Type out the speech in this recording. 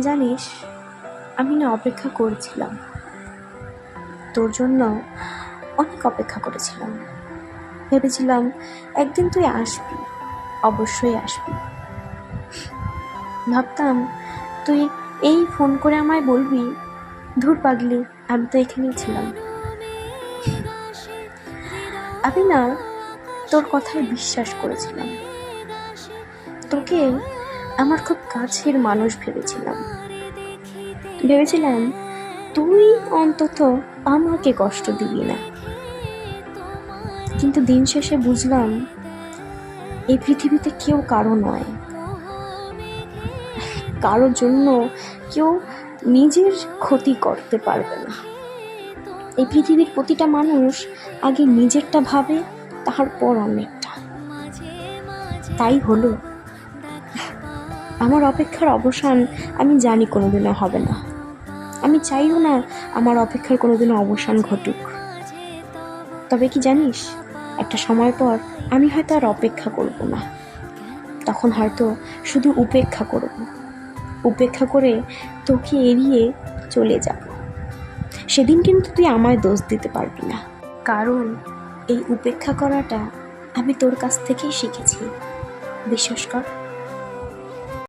জানিস, আমি না অপেক্ষা করেছিলাম। তোর জন্য অনেক অপেক্ষা করেছিলাম। ভেবেছিলাম একদিন তুই আসবি, অবশ্যই আসবি। ভাবতাম তুই এই ফোন করে আমায় বলবি, ধূর পাগলি, আমি তো এখানেই ছিলাম। আমি না তোর কথায় বিশ্বাস করেছিলাম। তোকে আমার খুব কাছের মানুষ ভেবেছিলাম। ভেবেছিলাম, তুই অন্তত আমাকে কষ্ট দিবি না। কিন্তু দিন শেষে বুঝলাম, এই পৃথিবীতে কেউ কারও নয়। কারোর জন্য কেউ নিজের ক্ষতি করতে পারবে না। এই পৃথিবীর প্রতিটা মানুষ আগে নিজেরটা ভাবে তাহার পর অনেকটা তাই হলো। আমার অপেক্ষার অবসান আমি জানি কোনোদিনও হবে না। আমি চাইও না আমার অপেক্ষার কোনোদিনও অবসান ঘটুক। তবে কি জানিস, একটা সময় পর আমি হয়তো আর অপেক্ষা করব না। তখন হয়তো শুধু উপেক্ষা করব। উপেক্ষা করে তোকে এড়িয়ে চলে যাব। সেদিন কিন্তু তুই আমায় দোষ দিতে পারবি না। কারণ এই উপেক্ষা করাটা আমি তোর কাছ থেকেই শিখেছি। বিশ্বাস কর